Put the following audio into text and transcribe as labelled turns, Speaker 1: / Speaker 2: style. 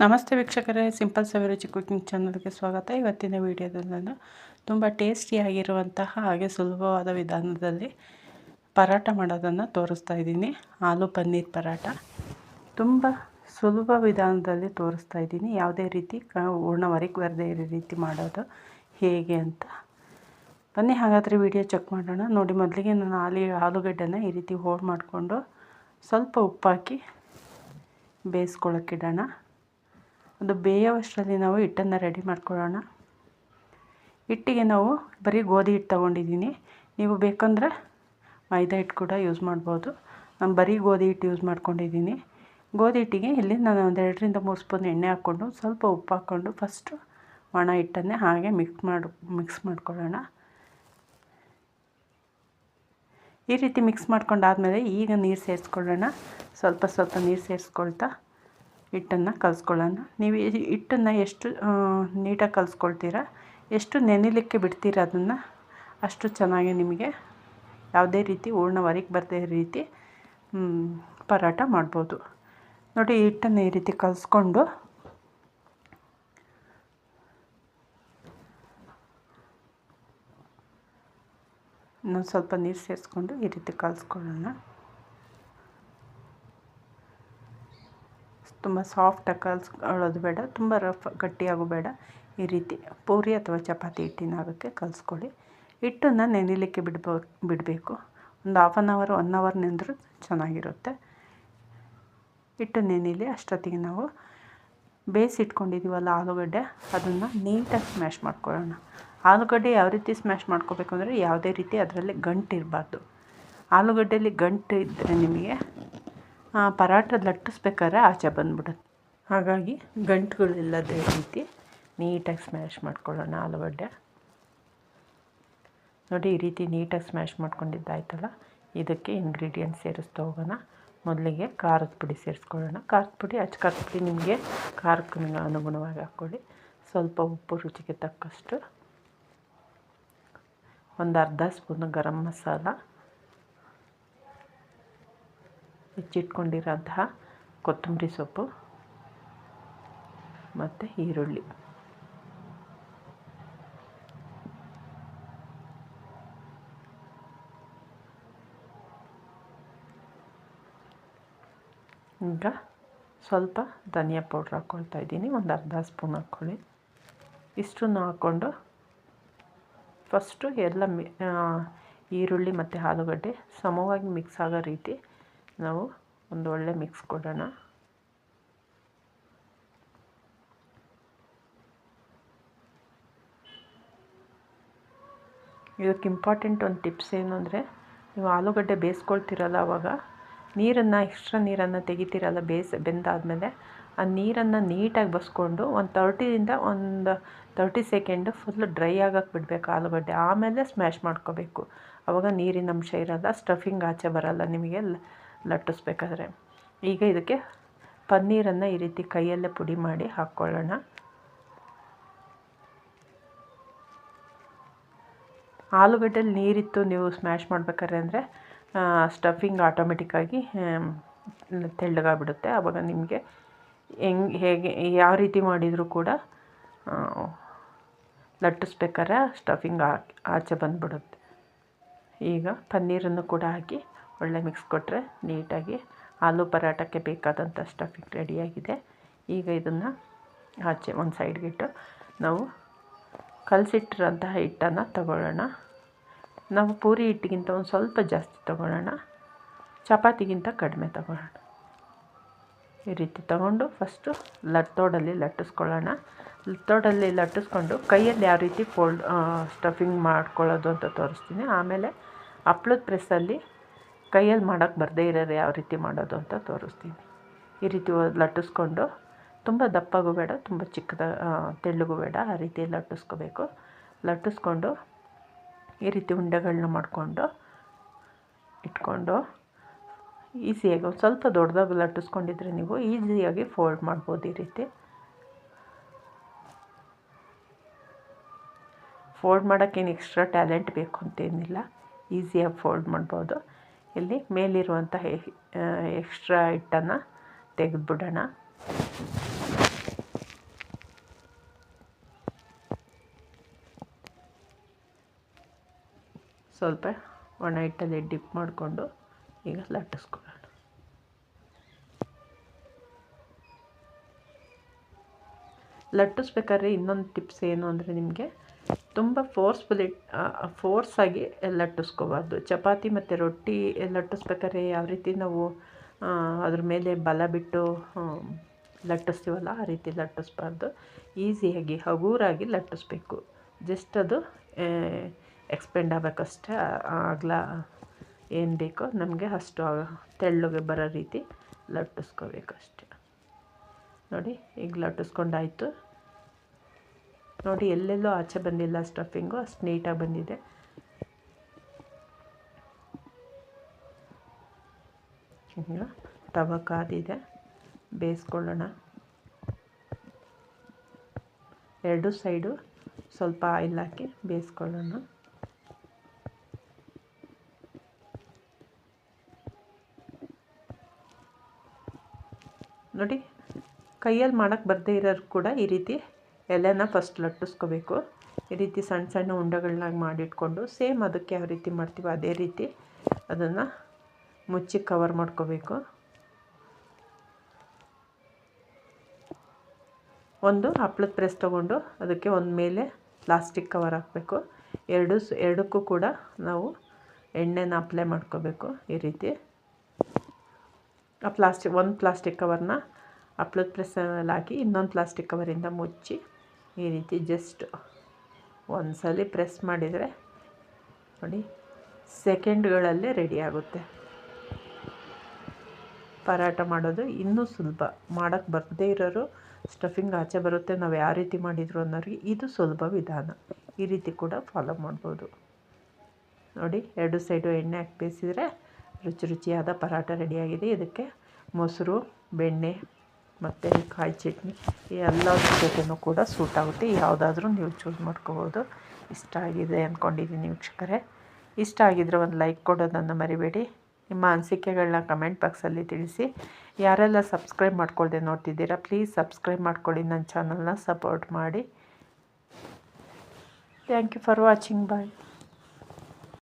Speaker 1: ನಮಸ್ತೆ ವೀಕ್ಷಕರೇ, ಸಿಂಪಲ್ ಸವಿರುಚಿ ಕುಕಿಂಗ್ ಚಾನಲ್ಗೆ ಸ್ವಾಗತ. ಇವತ್ತಿನ ವಿಡಿಯೋದಲ್ಲಿ ನಾನು ತುಂಬ ಟೇಸ್ಟಿಯಾಗಿರುವಂತಹ ಹಾಗೆ ಸುಲಭವಾದ ವಿಧಾನದಲ್ಲಿ ಪರಾಟ ಮಾಡೋದನ್ನು ತೋರಿಸ್ತಾ ಇದ್ದೀನಿ. ಆಲೂ ಪನ್ನೀರ್ ಪರಾಟ ತುಂಬ ಸುಲಭ ವಿಧಾನದಲ್ಲಿ ತೋರಿಸ್ತಾ ಇದ್ದೀನಿ. ಯಾವುದೇ ರೀತಿ ಹೂರ್ಣ ಹೊರಗೆ ಬರದೇ ಇರೋ ರೀತಿ ಮಾಡೋದು ಹೇಗೆ ಅಂತ. ಬನ್ನಿ, ಹಾಗಾದರೆ ವಿಡಿಯೋ ಚೆಕ್ ಮಾಡೋಣ. ನೋಡಿ, ಮೊದಲಿಗೆ ನಾನು ಆಲಿ, ಆಲೂಗಡ್ಡೆನ ಈ ರೀತಿ ಹೋಳು ಮಾಡಿಕೊಂಡು ಸ್ವಲ್ಪ ಉಪ್ಪಾಕಿ ಬೇಯಿಸ್ಕೊಳ್ಳೋಕ್ಕಿಡೋಣ ಅದು ಬೇಯೋವಷ್ಟರಲ್ಲಿ ನಾವು ಹಿಟ್ಟನ್ನು ರೆಡಿ ಮಾಡ್ಕೊಳ್ಳೋಣ. ಹಿಟ್ಟಿಗೆ ನಾವು ಬರೀ ಗೋಧಿ ಹಿಟ್ಟು ತೊಗೊಂಡಿದ್ದೀನಿ. ನೀವು ಬೇಕಂದರೆ ಮೈದಾ ಹಿಟ್ಟು ಕೂಡ ಯೂಸ್ ಮಾಡ್ಬೋದು. ನಾನು ಬರೀ ಗೋಧಿ ಹಿಟ್ಟು ಯೂಸ್ ಮಾಡ್ಕೊಂಡಿದ್ದೀನಿ. ಗೋಧಿ ಹಿಟ್ಟಿಗೆ ಇಲ್ಲಿ ನಾನು ಒಂದು ಎರಡರಿಂದ ಮೂರು ಸ್ಪೂನ್ ಎಣ್ಣೆ ಹಾಕ್ಕೊಂಡು ಸ್ವಲ್ಪ ಉಪ್ಪು ಹಾಕ್ಕೊಂಡು ಫಸ್ಟು ಒಣ ಹಿಟ್ಟನ್ನೇ ಹಾಗೆ ಮಿಕ್ಸ್ ಮಾಡಿ ಮಿಕ್ಸ್ ಮಾಡ್ಕೊಳ್ಳೋಣ. ಈ ರೀತಿ ಮಿಕ್ಸ್ ಮಾಡ್ಕೊಂಡಾದಮೇಲೆ ಈಗ ನೀರು ಸೇರಿಸ್ಕೊಳ್ಳೋಣ. ಸ್ವಲ್ಪ ಸ್ವಲ್ಪ ನೀರು ಸೇರಿಸ್ಕೊಳ್ತಾ ಹಿಟ್ಟನ್ನು ಕಲಿಸ್ಕೊಳ್ಳೋಣ. ನೀವು ಹಿಟ್ಟನ್ನು ಎಷ್ಟು ನೀಟಾಗಿ ಕಲಿಸ್ಕೊಳ್ತೀರಾ, ಎಷ್ಟು ನೆನಿಲಿಕ್ಕೆ ಬಿಡ್ತೀರ ಅದನ್ನು, ಅಷ್ಟು ಚೆನ್ನಾಗಿ ನಿಮಗೆ ಯಾವುದೇ ರೀತಿ ಹೂರ್ಣ ಹೊರಗೆ ಬರದೇ ರೀತಿ ಪರಾಟ ಮಾಡ್ಬೋದು. ನೋಡಿ ಹಿಟ್ಟನ್ನು ಈ ರೀತಿ ಕಲಿಸ್ಕೊಂಡು, ಇನ್ನೊಂದು ಸ್ವಲ್ಪ ನೀರು ಸೇರಿಸ್ಕೊಂಡು ಈ ರೀತಿ ಕಲಿಸ್ಕೊಳ್ಳೋಣ. ತುಂಬ ಸಾಫ್ಟಾಗಿ ಕಲಿಸ್ಕೊಳ್ಳೋದು ಬೇಡ, ತುಂಬ ರಫ್, ಗಟ್ಟಿಯಾಗೂ ಬೇಡ. ಈ ರೀತಿ ಪೂರಿ ಅಥವಾ ಚಪಾತಿ ಹಿಟ್ಟಿನ ಅದಕ್ಕೆ ಕಲಿಸ್ಕೊಳ್ಳಿ. ಹಿಟ್ಟನ್ನು ನೆನಿಲಿಕ್ಕೆ ಬಿಡ್ಬೋ, ಬಿಡಬೇಕು. ಒಂದು half an hour one hour ನೆಂದರೂ ಚೆನ್ನಾಗಿರುತ್ತೆ. ಹಿಟ್ಟು ನೆನಿಲಿ ಅಷ್ಟೊತ್ತಿಗೆ ನಾವು ಬೇಯಿಸಿಟ್ಕೊಂಡಿದ್ದೀವಲ್ಲ ಆಲೂಗಡ್ಡೆ, ಅದನ್ನು ನೀಟಾಗಿ ಸ್ಮ್ಯಾಶ್ ಮಾಡ್ಕೊಳ್ಳೋಣ. ಆಲೂಗಡ್ಡೆ ಯಾವ ರೀತಿ ಸ್ಮ್ಯಾಶ್ ಮಾಡ್ಕೋಬೇಕು ಅಂದರೆ ಯಾವುದೇ ರೀತಿ ಅದರಲ್ಲಿ ಗಂಟು ಇರಬಾರ್ದು ಆಲೂಗಡ್ಡೆಯಲ್ಲಿ ಗಂಟು ಇದ್ದರೆ ನಿಮಗೆ ಪರಾಟ ಲಟ್ಟಿಸ್ಬೇಕಾದ್ರೆ ಆಚೆ ಬಂದ್ಬಿಡುತ್ತೆ. ಹಾಗಾಗಿ ಗಂಟುಗಳಿಲ್ಲದೆ ರೀತಿ ನೀಟಾಗಿ ಸ್ಮ್ಯಾಶ್ ಮಾಡ್ಕೊಳ್ಳೋಣ ಆಲೂಗಡ್ಡೆ. ನೋಡಿ, ಈ ರೀತಿ ನೀಟಾಗಿ ಸ್ಮ್ಯಾಶ್ ಮಾಡ್ಕೊಂಡಿದ್ದಾಯ್ತಲ್ಲ? ಇದಕ್ಕೆ ಇಂಗ್ರೀಡಿಯೆಂಟ್ ಸೇರಿಸ್ತಾ ಹೋಗೋಣ. ಮೊದಲಿಗೆ ಖಾರದ ಪುಡಿ ಸೇರಿಸ್ಕೊಳ್ಳೋಣ. ಖಾರದ ಪುಡಿ ಅಚ್ಚ ಖಾರದ ಪುಡಿ ನಿಮಗೆ ಖಾರಕ್ಕೆ ಅನುಗುಣವಾಗಿ ಹಾಕ್ಕೊಳ್ಳಿ. ಸ್ವಲ್ಪ ಉಪ್ಪು ರುಚಿಗೆ ತಕ್ಕಷ್ಟು. ಒಂದು ಅರ್ಧ ಸ್ಪೂನು ಗರಂ ಮಸಾಲ. ಹೆಚ್ಚಿಟ್ಕೊಂಡಿರೋಂತಹ ಕೊತ್ತಂಬರಿ ಸೊಪ್ಪು ಮತ್ತು ಈರುಳ್ಳಿ. ಈಗ ಸ್ವಲ್ಪ ಧನಿಯಾ ಪೌಡ್ರ್ ಹಾಕ್ಕೊಳ್ತಾ ಇದ್ದೀನಿ, ಒಂದು ಅರ್ಧ ಸ್ಪೂನ್ ಹಾಕ್ಕೊಳ್ಳಿ. ಇಷ್ಟನ್ನು ಹಾಕ್ಕೊಂಡು ಫಸ್ಟು ಎಲ್ಲ ಮಿ ಈರುಳ್ಳಿ ಮತ್ತು ಆಲೂಗಡ್ಡೆ ಸಮವಾಗಿ ಮಿಕ್ಸ್ ಆಗೋ ರೀತಿ ನಾವು ಒಂದು ಒಳ್ಳೆ ಮಿಕ್ಸ್ ಕೊಡೋಣ. ಇದಕ್ಕೆ ಇಂಪಾರ್ಟೆಂಟ್ ಒಂದು ಟಿಪ್ಸ್ ಏನು ಅಂದರೆ, ನೀವು ಆಲೂಗಡ್ಡೆ ಬೇಯಿಸ್ಕೊಳ್ತೀರಲ್ಲ ಅವಾಗ, ನೀರನ್ನು ಎಕ್ಸ್ಟ್ರಾ ನೀರನ್ನು ತೆಗಿತೀರಲ್ಲ ಬೇಯಿಸಿ, ಬೆಂದಾದಮೇಲೆ, ಆ ನೀರನ್ನು ನೀಟಾಗಿ ಬಸ್ಕೊಂಡು ಒಂದು ತರ್ಟಿಯಿಂದ ಒಂದು ತರ್ಟಿ ಸೆಕೆಂಡ್ ಫುಲ್ ಡ್ರೈ ಆಗಕ್ಕೆ ಬಿಡಬೇಕು ಆಲೂಗಡ್ಡೆ. ಆಮೇಲೆ ಸ್ಮ್ಯಾಶ್ ಮಾಡ್ಕೋಬೇಕು. ಆವಾಗ ನೀರಿನ ಅಂಶ ಇರಲ್ಲ ಸ್ಟಫಿಂಗ್ ಆಚೆ ಬರೋಲ್ಲ ನಿಮಗೆ. ಲಟ್ಟಿಸ್ಬೇಕಾದ್ರೆ. ಈಗ ಇದಕ್ಕೆ ಪನ್ನೀರನ್ನು ಈ ರೀತಿ ಕೈಯಲ್ಲೇ ಪುಡಿ ಮಾಡಿ ಹಾಕ್ಕೊಳ್ಳೋಣ. ಆಲೂಗಡ್ಡೆಲಿ ನೀರಿತ್ತು, ನೀವು ಸ್ಮ್ಯಾಶ್ ಮಾಡ್ಬೇಕಾದ್ರೆ ಅಂದರೆ ಸ್ಟಫಿಂಗ್ ಆಟೋಮೆಟಿಕ್ಕಾಗಿ ತೆಳ್ಳಗಾಗ್ಬಿಡುತ್ತೆ. ಆವಾಗ ನಿಮಗೆ ಹೆಂಗೆ, ಹೇಗೆ, ಯಾವ ರೀತಿ ಮಾಡಿದರೂ ಕೂಡ ಲಟ್ಟಿಸ್ಬೇಕಾದ್ರೆ ಸ್ಟಫಿಂಗ್ ಆಚೆ ಬಂದುಬಿಡುತ್ತೆ. ಈಗ ಪನ್ನೀರನ್ನು ಕೂಡ ಹಾಕಿ ಒಳ್ಳೆ ಮಿಕ್ಸ್ ಕೊಟ್ಟರೆ ನೀಟಾಗಿ ಆಲೂ ಪರಾಟಕ್ಕೆ ಬೇಕಾದಂಥ ಸ್ಟಫಿಂಗ್ ರೆಡಿಯಾಗಿದೆ ಈಗ ಇದನ್ನು ಆಚೆ ಒಂದು ಸೈಡ್ಗಿಟ್ಟು ನಾವು ಕಲಸಿಟ್ಟಿರೋಂತಹ ಹಿಟ್ಟನ್ನು ತಗೊಳ್ಳೋಣ. ನಾವು ಪೂರಿ ಹಿಟ್ಟಿಗಿಂತ ಒಂದು ಸ್ವಲ್ಪ ಜಾಸ್ತಿ ತಗೊಳ್ಳೋಣ. ಚಪಾತಿಗಿಂತ ಕಡಿಮೆ ತಗೊಳ್ಳೋಣ. ಈ ರೀತಿ ತಗೊಂಡು ಫಸ್ಟು ಲಟ್ಟೋಡಲ್ಲಿ ಲಟ್ಟಿಸ್ಕೊಳ್ಳೋಣ. ಲಟ್ಟೋಡಲ್ಲಿ ಲಟ್ಟಿಸ್ಕೊಂಡು ಕೈಯಲ್ಲಿ ಯಾವ ರೀತಿ ಫೋಲ್ಡ್ ಸ್ಟಫಿಂಗ್ ಮಾಡ್ಕೊಳ್ಳೋದು ಅಂತ ತೋರಿಸ್ತೀನಿ. ಆಮೇಲೆ ಹಪ್ಳದ ಪ್ರೆಸ್ಸಲ್ಲಿ ಕೈಯಲ್ಲಿ ಮಾಡೋಕ್ಕೆ ಬರದೇ ಇರೋರು ಯಾವ ರೀತಿ ಮಾಡೋದು ಅಂತ ತೋರಿಸ್ತೀನಿ. ಈ ರೀತಿ ಲಟ್ಟಿಸ್ಕೊಂಡು ತುಂಬ ದಪ್ಪಗೂ ಬೇಡ, ತುಂಬ ಚಿಕ್ಕದ ತೆಳ್ಳಗೂ ಬೇಡ, ಆ ರೀತಿ ಲಟ್ಟಿಸ್ಕೋಬೇಕು. ಲಟ್ಟಿಸ್ಕೊಂಡು ಈ ರೀತಿ ಉಂಡೆಗಳನ್ನ ಮಾಡಿಕೊಂಡು ಇಟ್ಕೊಂಡು ಈಸಿಯಾಗಿ ಒಂದು ಸ್ವಲ್ಪ ದೊಡ್ಡದಾಗಿ ಲಟ್ಟಿಸ್ಕೊಂಡಿದ್ರೆ ನೀವು ಈಸಿಯಾಗಿ ಫೋಲ್ಡ್ ಮಾಡ್ಬೋದು ಈ ರೀತಿ. ಫೋಲ್ಡ್ ಮಾಡೋಕ್ಕೇನು ಎಕ್ಸ್ಟ್ರಾ ಟ್ಯಾಲೆಂಟ್ ಬೇಕು ಅಂತೇನಿಲ್ಲ, ಈಸಿಯಾಗಿ ಫೋಲ್ಡ್ ಮಾಡ್ಬೋದು. ಇಲ್ಲಿ ಮೇಲಿರುವಂಥ ಎಕ್ಸ್ಟ್ರಾ ಹಿಟ್ಟನ್ನು ತೆಗೆದುಬಿಡೋಣ. ಸ್ವಲ್ಪ ಒಣ ಹಿಟ್ಟಲ್ಲಿ ಡಿಪ್ ಮಾಡಿಕೊಂಡು ಈಗ ಲಟ್ಟಿಸ್ಕೊಳ್ಳೋಣ. ಲಟ್ಟಿಸ್ಬೇಕಾದ್ರೆ ಇನ್ನೊಂದು ಟಿಪ್ಸ್ ಏನು ಅಂದರೆ ನಿಮಗೆ ತುಂಬ ಫೋರ್ಸ್ಫುಲಿ ಫೋರ್ಸಾಗಿ ಲಟ್ಟಿಸ್ಕೋಬಾರ್ದು. ಚಪಾತಿ ಮತ್ತು ರೊಟ್ಟಿ ಲಟ್ಟಿಸ್ಬೇಕಾದ್ರೆ ಯಾವ ರೀತಿ ನಾವು ಅದ್ರ ಮೇಲೆ ಬಲ ಬಿಟ್ಟು ಲಟ್ಟಿಸ್ತೀವಲ್ಲ ಆ ರೀತಿ ಲಟ್ಟಿಸ್ಬಾರ್ದು. ಈಸಿಯಾಗಿ, ಹಗೂರಾಗಿ ಲಟ್ಟಿಸ್ಬೇಕು. ಜಸ್ಟ್ ಅದು ಎಕ್ಸ್ಪೆಂಡ್ ಆಗಬೇಕಷ್ಟೇ. ಆಗ್ಲ ಏನು ಬೇಕೋ ನಮಗೆ ಅಷ್ಟು ತೆಳ್ಳಗೆ ಬರೋ ರೀತಿ ಲಟ್ಟಿಸ್ಕೋಬೇಕಷ್ಟೆ. ನೋಡಿ, ಈಗ ಲಟ್ಟಿಸ್ಕೊಂಡಾಯಿತು. ನೋಡಿ, ಎಲ್ಲೆಲ್ಲೋ ಆಚೆ ಬಂದಿಲ್ಲ ಸ್ಟಫಿಂಗು ಅಷ್ಟು ನೀಟಾಗಿ ಬಂದಿದೆ. ಈಗ ತವ ಕಾದಿದೆ ಬೇಯಿಸ್ಕೊಳ್ಳೋಣ ಎರಡು ಸೈಡು ಸ್ವಲ್ಪ ಆಯಿಲ್ ಹಾಕಿ ಬೇಯಿಸ್ಕೊಳ್ಳೋಣ ನೋಡಿ, ಕೈಯಲ್ಲಿ ಮಾಡೋಕ್ಕೆ ಬರದೇ ಇರೋರು ಕೂಡ ಈ ರೀತಿ ಎಲೆನ ಫಸ್ಟ್ ಲಟ್ಟಿಸ್ಕೋಬೇಕು. ಈ ರೀತಿ ಸಣ್ಣ ಸಣ್ಣ ಉಂಡೆಗಳನ್ನಾಗಿ ಮಾಡಿಟ್ಕೊಂಡು ಸೇಮ್ ಅದಕ್ಕೆ ಯಾವ ರೀತಿ ಮಾಡ್ತೀವೋ ಅದೇ ರೀತಿ ಅದನ್ನು ಮುಚ್ಚಿ ಕವರ್ ಮಾಡ್ಕೋಬೇಕು. ಒಂದು ಹಪ್ಪಳದ ಪ್ರೆಸ್ ತೊಗೊಂಡು ಅದಕ್ಕೆ ಒಂದು ಮೇಲೆ ಪ್ಲಾಸ್ಟಿಕ್ ಕವರ್ ಹಾಕಬೇಕು. ಎರಡು ಎರಡಕ್ಕೂ ಕೂಡ ನಾವು ಎಣ್ಣೆನ ಅಪ್ಲೈ ಮಾಡ್ಕೋಬೇಕು ಈ ರೀತಿ. ಆ ಪ್ಲಾಸ್ಟಿಕ್ ಒಂದು ಪ್ಲಾಸ್ಟಿಕ್ ಕವರ್ನ ಹಪ್ಪಳದ ಪ್ರೆಸ್ಸಲ್ಲಿ ಹಾಕಿ ಇನ್ನೊಂದು ಪ್ಲಾಸ್ಟಿಕ್ ಕವರಿಂದ ಮುಚ್ಚಿ ಈ ರೀತಿ ಜಸ್ಟ್ ಒಂದು ಸಲ ಪ್ರೆಸ್ ಮಾಡಿದರೆ ನೋಡಿ ಸೆಕೆಂಡ್ಗಳಲ್ಲೇ ರೆಡಿ ಆಗುತ್ತೆ. ಪರಾಟ ಮಾಡೋದು ಇನ್ನೂ ಸುಲಭ. ಮಾಡೋಕ್ಕೆ ಬರದೇ ಇರೋರು ಸ್ಟಫಿಂಗ್ ಆಚೆ ಬರುತ್ತೆ, ನಾವು ಯಾವ ರೀತಿ ಮಾಡಿದ್ರು ಅನ್ನೋರಿಗೆ ಇದು ಸುಲಭ ವಿಧಾನ. ಈ ರೀತಿ ಕೂಡ ಫಾಲೋ ಮಾಡ್ಬೋದು. ನೋಡಿ, ಎರಡು ಸೈಡು ಎಣ್ಣೆ ಹಾಕಿ ಬೇಯಿಸಿದರೆ ರುಚಿ ರುಚಿಯಾದ ಪರಾಟ ರೆಡಿಯಾಗಿದೆ ಇದಕ್ಕೆ ಮೊಸರು, ಬೆಣ್ಣೆ ಮತ್ತು ಕಾಯಿ ಚಟ್ನಿ, ಈ ಎಲ್ಲದ್ರ ಜೊತೆಯೂ ಕೂಡ ಸೂಟ್ ಆಗುತ್ತೆ. ಯಾವುದಾದ್ರೂ ನೀವು ಚೂಸ್ ಮಾಡ್ಕೋಬೋದು. ಇಷ್ಟ ಆಗಿದೆ ಅಂದ್ಕೊಂಡಿದ್ದೀನಿ ವೀಕ್ಷಕರೇ. ಇಷ್ಟ ಆಗಿದ್ರೆ ಒಂದು ಲೈಕ್ ಕೊಡೋದನ್ನು ಮರಿಬೇಡಿ. ನಿಮ್ಮ ಅನಿಸಿಕೆಗಳನ್ನ ಕಮೆಂಟ್ ಬಾಕ್ಸಲ್ಲಿ ತಿಳಿಸಿ. ಯಾರೆಲ್ಲ ಸಬ್ಸ್ಕ್ರೈಬ್ ಮಾಡ್ಕೊಳ್ದೆ ನೋಡ್ತಿದ್ದೀರಾ ಪ್ಲೀಸ್ ಸಬ್ಸ್ಕ್ರೈಬ್ ಮಾಡ್ಕೊಳ್ಳಿ. ನನ್ನ ಚಾನಲ್ನ ಸಪೋರ್ಟ್ ಮಾಡಿ. Thank you for watching bye